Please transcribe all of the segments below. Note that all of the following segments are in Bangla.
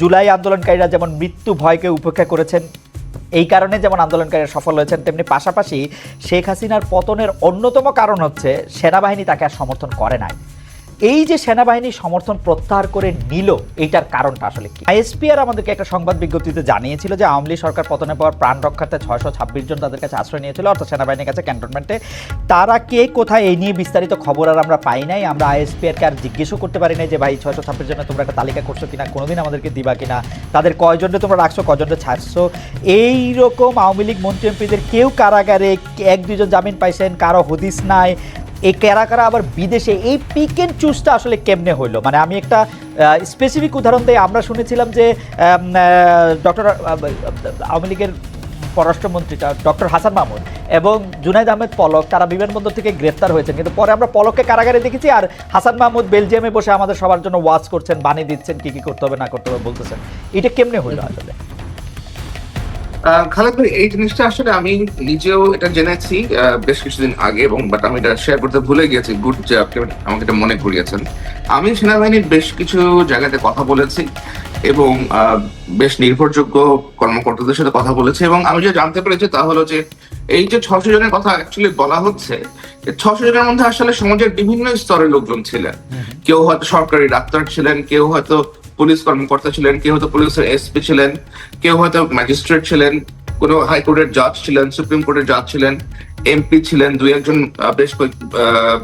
জুলাই আন্দোলনকারীরা যেমন মৃত্যু ভয়কে উপেক্ষা করেছেন, এই কারণে যেমন আন্দোলনকারীরা সফল হয়েছেন, তেমনি পাশাপাশি শেখ হাসিনার পতনের অন্যতম কারণ হচ্ছে সেনাবাহিনী তাকে আর সমর্থন করে নাই। এই যে সেনাবাহিনী সমর্থন প্রত্যাহার করে নিল, এইটার কারণটা আসলে কি? আইএসপিআর আমাদেরকে একটা সংবাদ বিজ্ঞপ্তিতে জানিয়েছিল যে আওয়ামী লীগ সরকার পতনে পর প্রাণ রক্ষার্থে ছয়শো ছাব্বিশ জন তাদের কাছে আশ্রয় নিয়েছিল, অর্থাৎ সেনাবাহিনীর কাছে ক্যান্টনমেন্টে। তারা কে কোথায় এই নিয়ে বিস্তারিত খবর আর আমরা পাই নাই, আমরা আইএসপিআরকে আর জিজ্ঞেসও করতে পারি নাই যে ভাই ছয়শো ছাব্বিশ জনের তোমরা একটা তালিকা করছ কিনা, কোনোদিন আমাদেরকে দিবা কিনা, তাদের কয়জনকে তোমরা রাখছো কয়জনকে ছাড়ছো? এই রকম আওয়ামী লীগ মন্ত্রী এমপিদের কেউ কারাগারে এক দুজন জামিন পাইছেন, কারও হদিস নাই এই কারা কারা আবার বিদেশে, এই পিক অ্যান্ড চুজটা আসলে কেমনে হইল? মানে আমি একটা স্পেসিফিক উদাহরণ দিয়ে আমরা শুনেছিলাম যে ডক্টর আওয়ামী লীগের পররাষ্ট্রমন্ত্রীটা ডক্টর হাসান মাহমুদ এবং জুনাইদ আহমেদ পলক, তারা বিমানবন্দর থেকে গ্রেফতার হয়েছেন। কিন্তু পরে আমরা পলককে কারাগারে দেখেছি আর হাসান মাহমুদ বেলজিয়ামে বসে আমাদের সবার জন্য ওয়াচ করছেন, বাণী দিচ্ছেন, কি কি করতে হবে, না করতে হবে বলতেছেন। এটা কেমনে হইল আসলে? খালেদ ভাই এই জিনিসটা আসলে আমি নিজেও এটা জেনেছি বেশ কিছুদিন আগে এবং বাট আমি এটা শেয়ার করতে ভুলে গেছি গুড যে আপনি আমাকে এটা মনে করিয়েছেন। আমি সেনাবাহিনীর বেশ কিছু জায়গাতে কথা বলেছি এবং বেশ নির্ভরযোগ্য কর্মকর্তাদের সাথে কথা বলেছি এবং আমি যে জানতে পেরেছি তা হলো যে এই যে ছশো জনের কথা অ্যাকচুয়ালি বলা হচ্ছে ছশো জনের মধ্যে আসলে সমাজের বিভিন্ন স্তরের লোকজন ছিলেন। কেউ হয়তো সরকারি ডাক্তার ছিলেন কেউ হয়তো পুলিশ কর্মকর্তা ছিলেন, কেউ হয়তো পুলিশের এসপি ছিলেন, কেউ হয়তো ম্যাজিস্ট্রেট ছিলেন, কোন হাইকোর্টের জাজ ছিলেন সুপ্রিম কোর্টের জাজ ছিলেন এমপি ছিলেন, দুই একজন বেশ কয়েক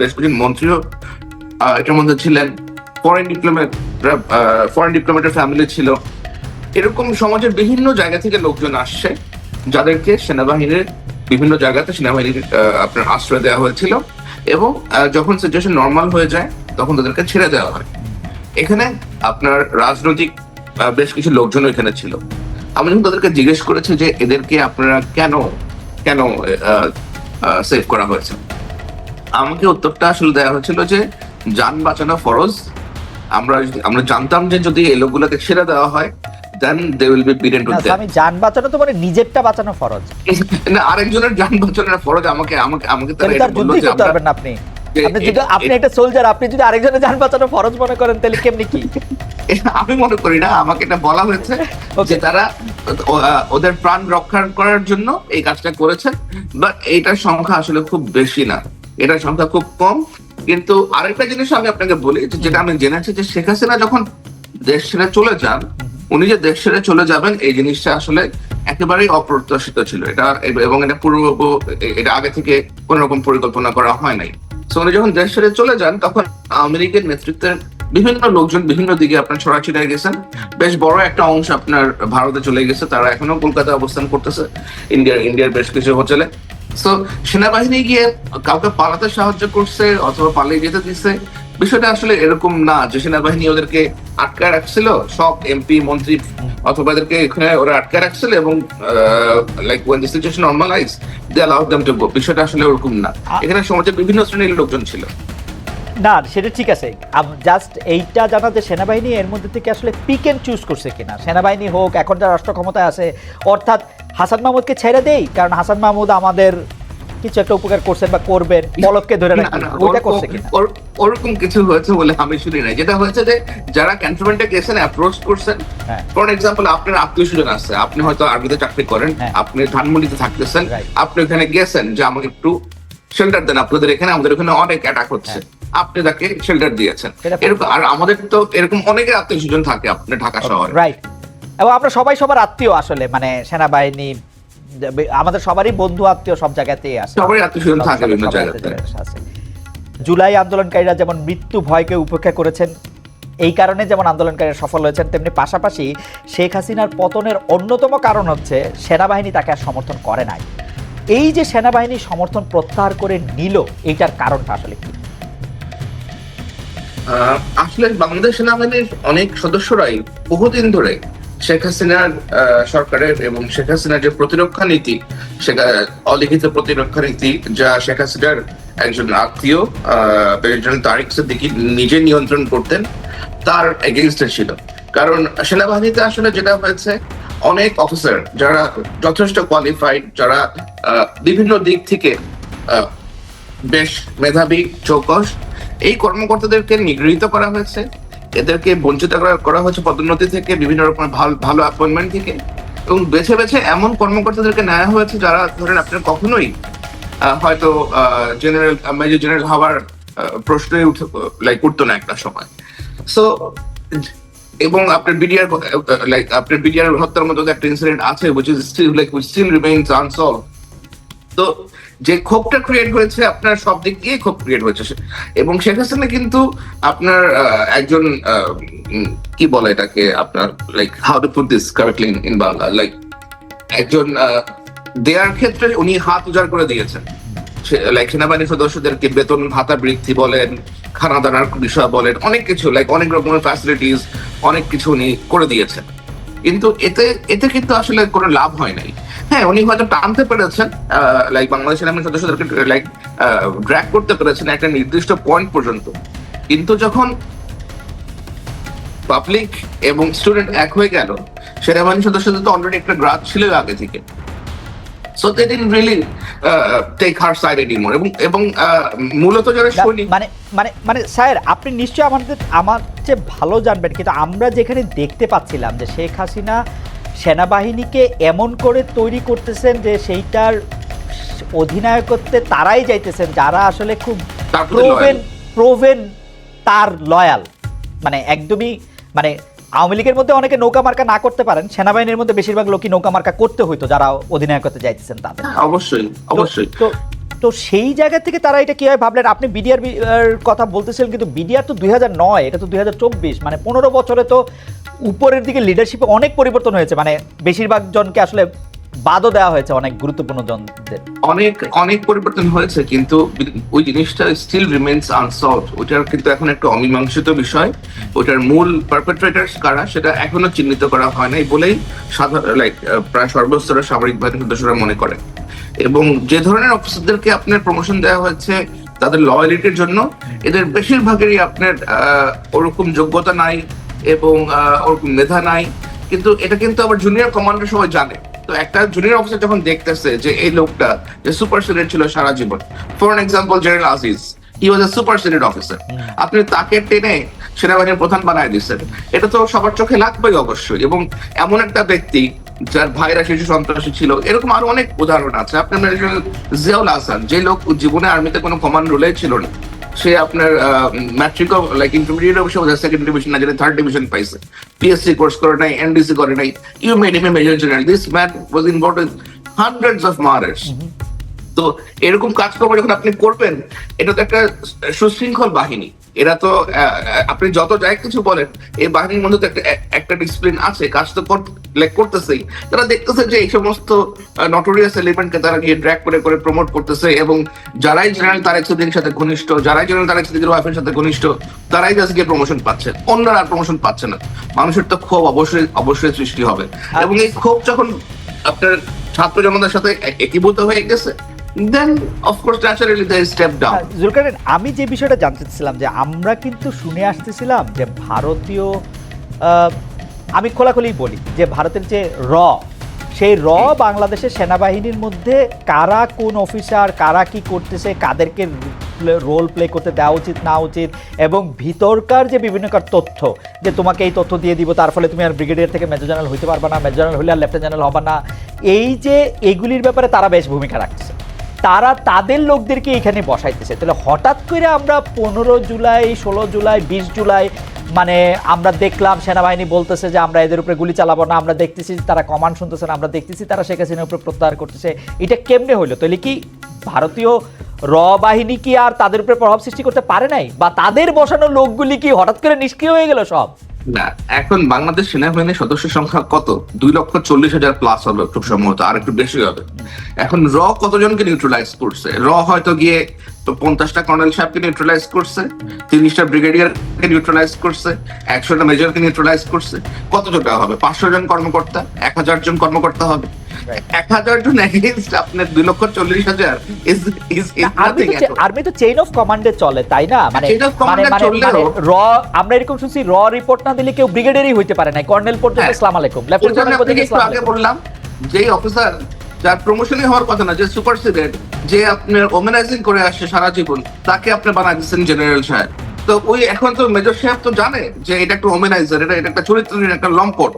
বেশ কয়েকজন মন্ত্রীও এটার মধ্যে ছিলেন। ফরেন ডিপ্লোমেট ফরেন ডিপ্লোমেটের ফ্যামিলি ছিল। এরকম সমাজের বিভিন্ন জায়গা থেকে লোকজন আসছে, যাদেরকে সেনাবাহিনীর বিভিন্ন জায়গাতে সেনাবাহিনীর আপনার আশ্রয় দেওয়া হয়েছিল এবং যখন সিচুয়েশন নর্মাল হয়ে যায়, তখন তাদেরকে ছেড়ে দেওয়া হয়। এখানে আপনার রাজনৈতিক বেশ কিছু লোকজন এখানে ছিল। আমি যখন তাদেরকে জিজ্ঞেস করেছি যে এদেরকে আপনারা কেন কেন সেভ করা হয়েছে? আমাকে উত্তরটা আসলে দেওয়া হয়েছিল যে যান বাঁচানো ফরজ। আমরা যদি- আমরা জানতাম যে যদি এই লোকগুলোকে ছেড়ে দেওয়া হয় দেন দে উইল বি পিডেন্ট না, আমি যান বাঁচানো তো মানে নিজেরটা বাঁচানো ফরজ। না আরেকজনের যান বাঁচানোর ফরজ আমাকে আমাকে আমাকে তারা এটা বলল যে আপনি। আপনি যদি আপনি একটা সোলজার আপনি যদি আরেকজনের যান বাঁচানো ফরজ মনে করেন তাহলে কেমনি কি? আমি মনে করি না আমাকে এটা বলা হয়েছে যে তারা ওদের প্রাণ রক্ষা করার জন্য এই কাজটা করেছেন বাট এইটার সংখ্যা আসলে খুব বেশি না। এটার সংখ্যা খুব কম। কিন্তু আরেকটা জিনিস আমি আপনাকে বলি যেটা আমি জেনেছি যে শেখ হাসিনা যখন দেশ ছেড়ে চলে যান উনি যে দেশ ছেড়ে চলে যাবেন এই জিনিসটা আসলে একেবারেই অপ্রত্যাশিত ছিল। এটা এবং এটা পূর্ব এটা আগে থেকে কোন রকম পরিকল্পনা করা হয় নাই। উনি যখন দেশ ছেড়ে চলে যান, তখন আমেরিকার নেতৃত্বের বিভিন্ন লোকজন বিভিন্ন দিকে আপনার ছড়াছিড়ে গেছেন। বেশ বড় একটা অংশ আপনার ভারতে চলে গেছে। তারা এখনও কলকাতায় অবস্থান করতেছে। ইন্ডিয়ার ইন্ডিয়ার বেশ কিছু হোটেলে। তো সেনাবাহিনী গিয়ে কাউকে পালাতে সাহায্য করছে অথবা পালিয়ে যেতে দিচ্ছে বিষয়টা আসলে এরকম না যে সেনাবাহিনী ওদেরকে আটকায় রাখছিল সব এমপি মন্ত্রী অথবা এদেরকে এখানে ওরা আটকায় রাখছিল এবং like one situation normalise they allow them to go বিষয়টা আসলে ওরকম না। এখানে সমাজে বিভিন্ন শ্রেণির লোকজন ছিল। না সেটা ঠিক আছে। জাস্ট এইটা জানা যে সেনাবাহিনী এর মধ্যে থেকে আসলে পিক এন্ড চুজ করছে কিনা। সেনাবাহিনী হোক এখন যারা রাষ্ট্র ক্ষমতায় আছে অর্থাৎ হাসান মাহমুদকে ছেড়ে দেই কারণ হাসান মাহমুদ আমাদের কিছু একটা উপকার করছেন বা করবেন পলককে ধরে ওইটা করছে কিনা? ওরকম কিছু হয়েছে বলে আমি শুনি নাই। যেটা হয়েছে যে যারা ক্যান্টনমেন্টে গেছেন অ্যাপ্রোচ করছেন হ্যাঁ। ফর এক্সাম্পল আপনার আত্মীয় স্বজন আছে আপনি হয়তো আর্মিতে চাকরি করেন হ্যাঁ। আপনি ধানমন্ডিতে থাকতেছেন আপনি ওখানে গেছেন যে আমাকে একটু শেল্টার দেন। আপনাদের এখানে আমাদের ওখানে অনেক অ্যাটাক হচ্ছে। আপনি তাকে শেল্টার দিয়েছেন। এরকম আর আমাদের তো এরকম অনেকের আত্মীয় স্বজন থাকে আপনার ঢাকা শহরে। রাইট এবং আমরা সবাই সবার আত্মীয় আসলে মানে সেনাবাহিনী আমাদের সবারই বন্ধু আত্মীয় সব জায়গাতেই আছে। সবারই আত্মীয় স্বজন থাকে বিভিন্ন জায়গাতে। আছে। জুলাই আন্দোলনকারীরা যেমন মৃত্যু ভয়কে উপেক্ষা করেছেন এই কারণে যেমন আন্দোলনকারীরা সফল হয়েছেন তেমনি পাশাপাশি শেখ হাসিনার পতনের অন্যতম কারণ হচ্ছে সেনাবাহিনী তাকে আর সমর্থন করে নাই। এই যে সেনাবাহিনী সমর্থন প্রত্যাহার করে নিল এইটার কারণটা আসলে কি? আসলে বাংলাদেশ সেনাবাহিনীর অনেক সদস্যরাই বহুদিন ধরে শেখ হাসিনার সরকারের এবং শেখ হাসিনার যে প্রতিরক্ষা নীতি অলিখিত প্রতিরক্ষা নীতি, যা শেখ হাসিনার একজন আত্মীয় তারিক সিদ্দিকি নিজে নিয়ন্ত্রণ করতেন, তার এগেনস্টে ছিল। কারণ সেনাবাহিনীতে আসলে যেটা হয়েছে, অনেক অফিসার যারা যথেষ্ট কোয়ালিফাইড যারা বিভিন্ন দিক থেকে বেশ মেধাবী, চৌকস এই কর্মকর্তাদেরকে নিগৃহীত করা হয়েছে। এদেরকে বঞ্চিত করা হয়েছে পদোন্নতি থেকে, বিভিন্ন রকমের ভালো অ্যাপয়েন্টমেন্ট থেকে। এবং বেছে বেছে এমন কর্মকর্তাদেরকে নেওয়া হয়েছে যারা ধরেন আপনার কখনোই হয়তো জেনারেল মেজর জেনারেল হওয়ার প্রশ্নই উঠে লাইক উঠতো না একটা সময়। সো এবং আপনার বিডিআর লাইক আপনার বিডিআর হত্যার মতো একটা ইনসিডেন্ট আছে, which is still, like, which still remains unsolved তো যে ক্ষোভটা ক্রিয়েট হয়েছে আপনার সব দিক দিয়ে ক্ষোভ ক্রিয়েট হয়েছে। এবং শেখ হাসিনা কিন্তু আপনার একজন কি বলে এটাকে আপনার like how to put this correctly in Bangla like একজন দেয়ার ক্ষেত্রে উনি হাত উজাড় করে দিয়েছেন। লাইক সেনাবাহিনীর সদস্যদেরকে বেতন ভাতা বৃদ্ধি বলেন খানা দানার বিষয় বলেন, অনেক কিছু লাইক অনেক রকমের ফ্যাসিলিটিস অনেক কিছু উনি করে দিয়েছেন। কিন্তু এতে এতে কিন্তু আসলে কোনো লাভ হয় নাই। হ্যাঁ উনি হয়তো টানতে পেরেছেন লাইক বাংলাদেশ সেনাবাহিনীর সদস্যদেরকে লাইক ড্র্যাক করতে পেরেছেন একটা নির্দিষ্ট পয়েন্ট পর্যন্ত। কিন্তু যখন পাবলিক এবং স্টুডেন্ট এক হয়ে গেল সেনাবাহিনী সদস্যদের তো অলরেডি একটা গ্রাজ ছিল আগে থেকে। So they really take her side anymore এবং এবং মূলত যারা সৈনিক মানে মানে মানে স্যার আপনি নিশ্চয়ই আমাদের আমার চেয়ে ভালো জানবেন কিন্তু আমরা যেখানে দেখতে পাচ্ছিলাম যে শেখ হাসিনা সেনাবাহিনীকে এমন করে তৈরি করতেছেন যে সেইটার অধিনায়কত্বে তারাই যাইতেছেন যারা আসলে খুব প্রোভেন প্রোভেন তার লয়াল মানে একদমই মানে আওয়ামী লীগের মধ্যে অনেকে নৌকা মার্কা না করতে পারেন সেনাবাহিনীর মধ্যে বেশিরভাগ লোকই নৌকা মার্কা করতে হইতো যারা অধিনায়কত্বে যাইতেছেন তাদের। অবশ্যই অবশ্যই। তো তো সেই জায়গা থেকে তারা এটা কীভাবে ভাবলেন? আপনি বিডিআর কথা বলতেছিলেন কিন্তু বিডিআর তো দুই নয় এটা তো দুই হাজার চব্বিশ মানে পনেরো বছরে তো উপরের দিকে লিডারশিপে অনেক পরিবর্তন হয়েছে মানে বেশিরভাগ জনকে আসলে বাদও দেওয়া হয়েছে অনেক গুরুত্বপূর্ণ জনদের। অনেক অনেক পরিবর্তন হয়েছে, কিন্তু ওই জিনিসটা স্টিল রিমেন্স আনসলভ ওটার কিন্তু এখন একটা অমীমাংসিত বিষয়। ওটার মূল পারপেট্রেটার্স কারা, সেটা এখনও চিহ্নিত করা হয় নাই বলেই সাধারণ লাইক প্রায় সর্বস্তরের সামরিক বাহিনীর সদস্যরা মনে করে এবং যে ধরনের অফিসারদেরকে আপনার প্রমোশন দেওয়া হয়েছে, তাদের লয়ালিটির জন্য, এদের বেশিরভাগেরই আপনার ওরকম যোগ্যতা নাই। এবং ওরকম মেধা নাই। কিন্তু এটা কিন্তু আবার জুনিয়র কমান্ডার সবাই জানে। তো একটা জুনিয়র অফিসার যখন দেখতেছে যে এই লোকটা যে সুপার সিনিয়র ছিল সারা জীবন। For example general Aziz he was a super officer আপনি তাকে টেনে সেনাবাহিনীর প্রধান বানায় দিচ্ছেন এটা তো সবার চোখে লাগবেই অবশ্যই। এবং এমন একটা ব্যক্তি যার ভাইরা শিশু সন্ত্রাসী ছিল এরকম আরও অনেক উদাহরণ আছে। আপনার জিয়াউল হাসান যে লোক জীবনে আর্মিতে কোনো কমান্ড রোলে ছিল না। সে আপনার ম্যাট্রিক লাইক ইন্টারমিডিয়েট অবশ্য সেকেন্ড ডিভিশন না, যেটা থার্ড ডিভিশন পাইছে। পিএসসি কোর্স করে নাই এনডিসি করে নাই। You made him a major general this man was involved in hundreds of murders তো এরকম কাজকর্ম যখন আপনি করবেন এটা তো একটা সুশৃঙ্খল বাহিনী। এরা তো আপনি যত যাই কিছু বলেন এই বাহিনীর মধ্যে তো একটা একটা ডিসিপ্লিন আছে কাজ তো করতেছেই। তারা দেখতেছে যে এই সমস্ত নটোরিয়াস এলিমেন্টকে তারা গিয়ে ড্র্যাক করে করে প্রমোট করতেছে এবং যারাই জেনারেল তারেক সুদ্দিনের সাথে ঘনিষ্ঠ যারাই জেনারেল তারেক সুদ্দিনের ওয়াইফের সাথে ঘনিষ্ঠ তারাই জাস্ট গিয়ে প্রমোশন পাচ্ছে। অন্যরা আর প্রমোশন পাচ্ছে না। মানুষের তো ক্ষোভ অবশ্যই অবশ্যই সৃষ্টি হবে। এবং এই ক্ষোভ যখন আপনার ছাত্র জনতার সাথে একীভূত হয়ে গেছে then of course naturally they step down ah, আমি যে বিষয়টা জানতে চাচ্ছিলাম যে আমরা কিন্তু শুনে আসতেছিলাম যে ভারতীয় আমি খোলাখুলি বলি যে ভারতের যে র সেই র বাংলাদেশের সেনাবাহিনীর মধ্যে কারা কোন অফিসার কারা কি করতেছে কাদেরকে রোল প্লে করতে দেওয়া উচিত না উচিত এবং ভিতরকার যে বিভিন্ন তথ্য যে তোমাকে এই তথ্য দিয়ে দিব তার ফলে তুমি আর ব্রিগেডিয়ার থেকে মেজর জেনারেল হইতে পারবা না মেজর জেনারেল হলে আর লেফটেন্যান্ট জেনারেল হবা না এই যে এগুলির ব্যাপারে তারা বেশ ভূমিকা রাখছে তারা তাদের লোকদেরকে এখানে বসাইতেছে। তাহলে হঠাৎ করে আমরা পনেরো জুলাই, ষোলো জুলাই, বিশ জুলাই মানে আমরা দেখলাম, সেনাবাহিনী বলতেছে যে আমরা এদের উপরে গুলি চালাবো না, আমরা দেখতেছি তারা কমান্ড শুনতেছে না, আমরা দেখতেছি তারা শেখ হাসিনার উপরে প্রত্যাহার করতেছে। এটা কেমনে হইল? তাহলে কি ভারতীয় র বাহিনী কি আর তাদের উপরে প্রভাব সৃষ্টি করতে পারে নাই? বা তাদের বসানো লোকগুলি কি হঠাৎ করে নিষ্ক্রিয় হয়ে গেল সব? না, এখন বাংলাদেশ সেনাবাহিনীর সদস্য সংখ্যা কত? দুই লক্ষ চল্লিশ হাজার প্লাস হবে খুব সম্ভবত, আর একটু বেশি হবে। এখন র কতজনকে নিউট্রালাইজ করছে? র হয়তো গিয়ে তো পঞ্চাশটা কর্নেল সাহেবকে নিউট্রালাইজ করছে, তিরিশটা ব্রিগেডিয়ারকে নিউট্রালাইজ করছে, একশোটা মেজরকে নিউট্রালাইজ করছে। কতজনটা হবে? পাঁচশো জন কর্মকর্তা? এক হাজার জন কর্মকর্তা হবে? এক হাজার জন এগেনস্ট আপনার দুই লক্ষ চল্লিশ হাজার আর্মি তো চেইন অফ কমান্ডে চলে তাই না? মানে command মানে মানে র আমরা এরকম শুনছি র রিপোর্ট না দিলে কেউ ব্রিগেডিয়ারই হইতে পারে না। কর্নেল পর্যন্ত হ্যাঁ। আসসালামু আলাইকুম। লেফটেন্যান্ট আগে বললাম যেই অফিসার যার প্রমোশনই হওয়ার কথা না যে সুপার সিডেন্ট যে আপনার ওমেনাইজিং করে আসছে সারা জীবন তাকে আপনি বানাই দিচ্ছেন জেনারেল সাহেব। তো ওই এখন তো মেজর সাহেব তো জানে যে এটা একটা ওমেনাইজার এটা এটা একটা চরিত্রহীন একটা লম্পট।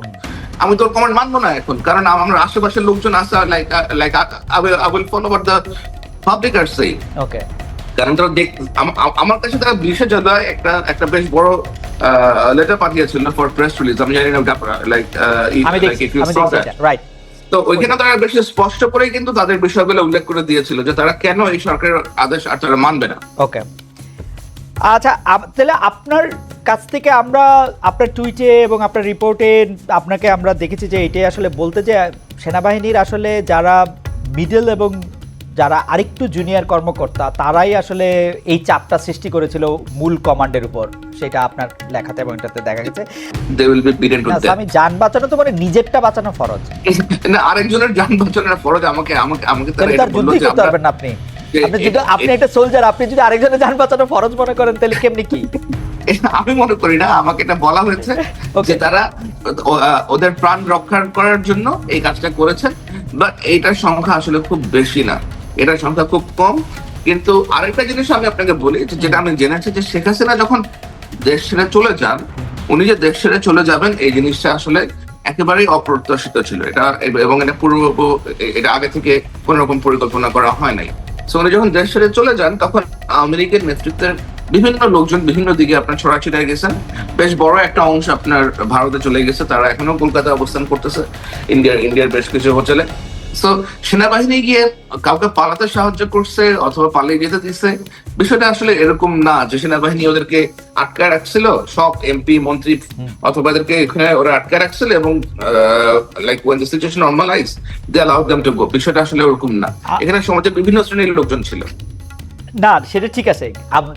আমি তোর কমেন্ট মানবো না এখন কারণ আমার আশেপাশের লোকজন আছে like like I will follow what the public আর সেই ওকে কারণ তারা দেখ আম- আম- আমার কাছে তারা বিশে জুলাই একটা একটা বেশ বড় লেটার পাঠিয়েছিল ফর প্রেস রিলিজ আমি জানি না লাইক রাইট তো ওইখানে তারা বেশি স্পষ্ট করেই কিন্তু তাদের বিষয়গুলো উল্লেখ করে দিয়েছিল যে তারা কেন এই সরকারের আদেশ আর তারা মানবে না। ওকে আচ্ছা তাহলে আপনার কাছ থেকে আমরা আপনার টুইটে এবং আপনার রিপোর্টে আপনাকে আমরা দেখেছি যে এটাই আসলে বলতে যে সেনাবাহিনীর আসলে যারা মিডল এবং যারা আরেকটু জুনিয়র কর্মকর্তা তারাই আসলে এই চাপটা সৃষ্টি করেছিল মূল কমান্ডের উপর। সেটা আপনার লেখাতে এবং এটাতে দেখা গেছে। আমি যান বাঁচানো তো মানে নিজেরটা বাঁচানো ফরজ। না আরেকজনের যান বাঁচানোর ফরজ আমাকে আমাকে আমাকে তারা যুদ্ধই করতে পারবেন আপনি। আপনি যদি আপনি একটা সোলজার আপনি যদি আরেকজনের যান বাঁচানো ফরজ মনে করেন তাহলে কেমনি কি? আমি মনে করি না আমাকে এটা বলা হয়েছে যে তারা ওদের প্রাণ রক্ষা করার জন্য এই কাজটা করেছেন বাট এইটার সংখ্যা আসলে খুব বেশি না। এটার সংখ্যা খুব কম। কিন্তু আরেকটা জিনিস আমি আপনাকে বলি যেটা আমি জেনেছি যে শেখ হাসিনা যখন দেশ ছেড়ে চলে যান উনি যে দেশ ছেড়ে চলে যাবেন এই জিনিসটা আসলে একেবারেই অপ্রত্যাশিত ছিল। এটা এবং এটা পূর্ব এটা আগে থেকে কোন রকম পরিকল্পনা করা হয় নাই। উনি যখন দেশ ছেড়ে চলে যান, তখন আমেরিকার নেতৃত্বের বিভিন্ন লোকজন বিভিন্ন দিকে আপনার ছড়াছিটায় গেছেন বেশ বড় একটা অংশ আপনার ভারতে চলে গেছে। তারা এখনও কলকাতায় অবস্থান করতেছে, ইন্ডিয়ার ইন্ডিয়ার বেশ কিছু হোটেলে। সো সেনাবাহিনী গিয়ে কাউকে পালাতে সাহায্য করছে অথবা পালিয়ে যেতে দিচ্ছে বিষয়টা আসলে এরকম না যে সেনাবাহিনী ওদেরকে আটকায় রাখছিল সব এমপি মন্ত্রী অথবা এদেরকে এখানে ওরা আটকায় রাখছিল এবং like when the situation normalise they allow them to go বিষয়টা আসলে ওরকম না। এখানে সমাজে বিভিন্ন শ্রেণির লোকজন ছিল। না সেটা ঠিক আছে।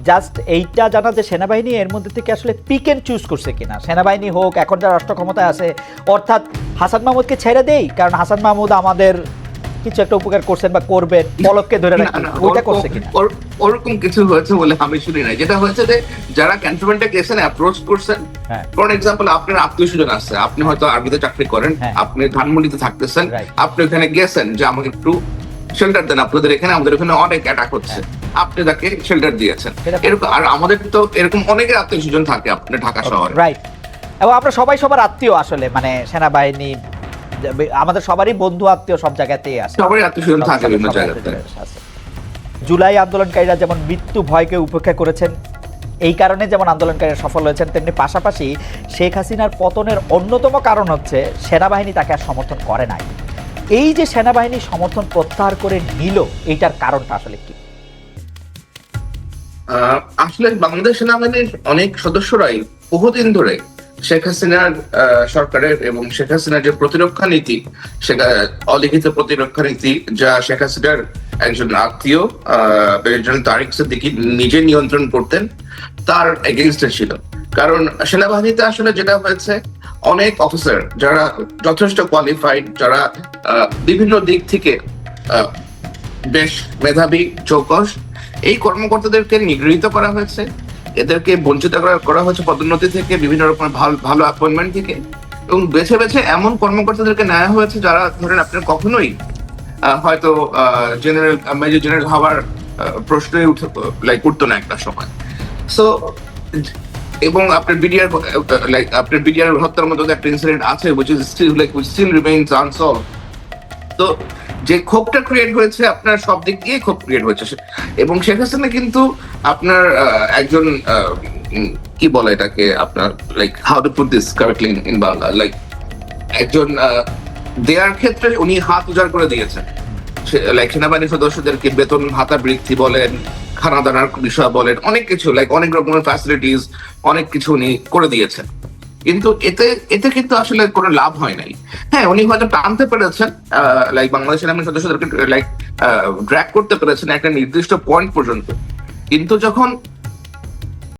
জাস্ট এইটা জানা যে সেনাবাহিনী এর মধ্যে থেকে আসলে পিক এন্ড চুজ করছে কিনা। সেনাবাহিনী হোক এখন যারা রাষ্ট্র ক্ষমতায় আছে অর্থাৎ হাসান মাহমুদকে ছেড়ে দেই কারণ হাসান মাহমুদ আমাদের কিছু একটা উপকার করছেন বা করবেন পলককে ধরে ওইটা করছে কিনা? ওরকম কিছু হয়েছে বলে আমি শুনি নাই। যেটা হয়েছে যে যারা ক্যান্টনমেন্টে গেছেন অ্যাপ্রোচ করছেন হ্যাঁ। ফর এক্সাম্পল আপনার আত্মীয় স্বজন আছে। আপনি হয়তো আর্মিতে চাকরি করেন হ্যাঁ। আপনি ধানমন্ডিতে থাকতেছেন আপনি ওখানে গেছেন যে আমাকে একটু শেল্টার দেন আপনাদের এখানে আমাদের এখানে অনেক অ্যাটাক হচ্ছে। আপনি তাকে শেল্টার দিয়েছেন। এরকম আর আমাদের তো এরকম অনেকের আত্মীয় স্বজন থাকে আপনার ঢাকা শহরে। রাইট এবং আমরা সবাই সবার আত্মীয় আসলে মানে সেনাবাহিনী আমাদের সবারই বন্ধু আত্মীয় সব জায়গাতেই আছে। সবারই আত্মীয় স্বজন থাকে বিভিন্ন জায়গাতে। জুলাই আন্দোলনকারীরা যেমন মৃত্যু ভয়কে উপেক্ষা করেছেন এই কারণে যেমন আন্দোলনকারীরা সফল হয়েছেন তেমনি পাশাপাশি শেখ হাসিনার পতনের অন্যতম কারণ হচ্ছে সেনাবাহিনী তাকে আর সমর্থন করে নাই। এই যে সেনাবাহিনী সমর্থন প্রত্যাহার করে নিল এইটার কারণটা আসলে কি? আসলে বাংলাদেশ সেনাবাহিনীর অনেক সদস্যরাই বহুদিন ধরে শেখ হাসিনার সরকারের এবং শেখ হাসিনার যে প্রতিরক্ষা নীতি, সেটা অলিখিত প্রতিরক্ষা নীতি, যা শেখ হাসিনার একজন আত্মীয় একজন তারিক সিদ্দিকী নিজে নিয়ন্ত্রণ করতেন, তার এগেনস্টে ছিল। কারণ সেনাবাহিনীতে আসলে যেটা হয়েছে, অনেক অফিসার যারা যথেষ্ট কোয়ালিফাইড যারা বিভিন্ন দিক থেকে বেশ মেধাবী, চৌকস এই কর্মকর্তাদেরকে নিগৃহীত করা হয়েছে। এদেরকে বঞ্চিত করা- হয়েছে পদোন্নতি থেকে, বিভিন্ন রকমের ভালো ভালো অ্যাপয়েন্টমেন্ট থেকে। এবং বেছে বেছে এমন কর্মকর্তাদেরকে নেওয়া হয়েছে যারা ধরেন আপনার কখনোই হয়তো জেনারেল মেজর জেনারেল হওয়ার প্রশ্নই উঠে লাইক উঠতো না একটা সময়। সো এবং আপনার বিডিআর লাইক আপনার বিডিআর হত্যার মতো একটা ইনসিডেন্ট আছে, which is still, like, which still remains unsolved তো যে ক্ষোভটা ক্রিয়েট হয়েছে আপনার সব দিক দিয়ে ক্ষোভ ক্রিয়েট হয়েছে। এবং শেখ হাসিনা কিন্তু আপনার একজন কি বলে এটাকে আপনার like how to put this correctly in Bangla like একজন দেয়ার ক্ষেত্রে উনি হাত উজাড় করে দিয়েছেন। লাইক সেনাবাহিনীর সদস্যদেরকে বেতন ভাতা বৃদ্ধি বলেন খানা দানার বিষয় বলেন, অনেক কিছু লাইক অনেক রকমের ফ্যাসিলিটিস অনেক কিছু উনি করে দিয়েছেন। কিন্তু এতে এতে কিন্তু আসলে কোনো লাভ হয় নাই। হ্যাঁ উনি হয়তো টানতে পেরেছেন লাইক বাংলাদেশের আমি সদস্যদেরকে লাইক ড্র্যাক করতে পেরেছেন একটা নির্দিষ্ট পয়েন্ট পর্যন্ত। কিন্তু যখন